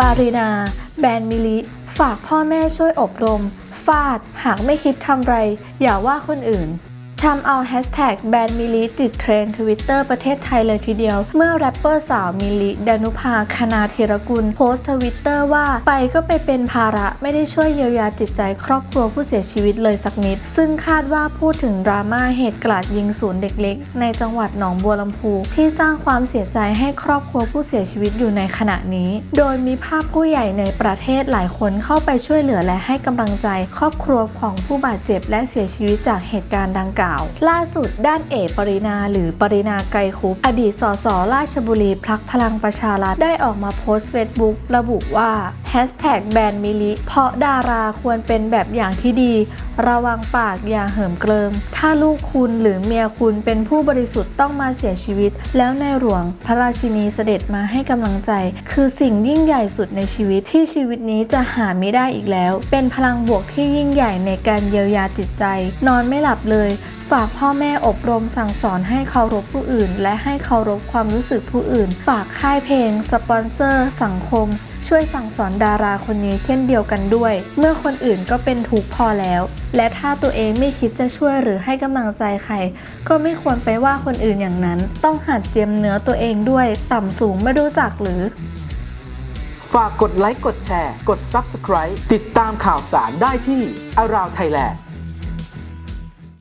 บารีนา แบรนด์มิลิ ฝากพ่อแม่ช่วยอบรม ฟาด หากไม่คิดทำไร อย่าว่าคนอื่น ทำเอาแฮชแท็กแบรนด์มิลิติดเทรนด์ทวิตเตอร์ประเทศไทยเลยทีเดียว เมื่อแรปเปอร์สาวมิลิดานุภาคณาเทรกุล โพสต์ทวิตเตอร์ว่าไปก็ไปเป็นภาระไม่ได้ช่วยเยียวยาจิตใจครอบครัวผู้เสียชีวิตเลยสักนิด ซึ่งคาดว่าพูดถึงดราม่าเหตุกราดยิงศูนย์เด็กเล็ก ในจังหวัดหนองบัวลำพู ที่สร้างความเสียใจให้ครอบครัวผู้เสียชีวิตอยู่ในขณะนี้ โดยมีภาพผู้ใหญ่ในประเทศหลายคนเข้าไปช่วยเหลือและให้กำลังใจ ครอบครัวของผู้บาดเจ็บและเสียชีวิตจากเหตุการณ์ดังกล่าวล่าสุดด้านเอกปรินาหรือปรินาไกรคุปอดีตสสราชบุรีพักพลังประชารัฐได้ออกมาโพสต์เฟซบุ๊กระบุว่าแฮชแท็กแบนมิลิเพราะดาราควรเป็นแบบอย่างที่ดี ระวังปากอย่าเหิมเกริม ถ้าลูกคุณหรือเมียคุณเป็นผู้บริสุทธิ์ต้องมาเสียชีวิต แล้วในหลวงพระราชินีเสด็จมาให้กำลังใจ คือสิ่งยิ่งใหญ่สุดในชีวิตที่ชีวิตนี้จะหาไม่ได้อีกแล้ว เป็นพลังบวกที่ยิ่งใหญ่ในการเยียวยาจิตใจ นอนไม่หลับเลยฝากพ่อแม่อบรมสั่งสอนให้เคารพผู้อื่น และให้เคารพความรู้สึกผู้อื่น ฝากค่ายเพลง สปอนเซอร์ สังคม ช่วยสั่งสอนดาราคนนี้เช่นเดียวกันด้วย เมื่อคนอื่นก็เป็นทุกข์พอแล้ว และถ้าตัวเองไม่คิดจะช่วยหรือให้กำลังใจใคร ก็ไม่ควรไปว่าคนอื่นอย่างนั้น ต้องหัดเจียมเนื้อตัวเองด้วย ต่ำสูงไม่รู้จักหรือฝากกดไลค์กดแชร์ กด Subscribe ติดตามข่าวสารได้ที่ Around Thailand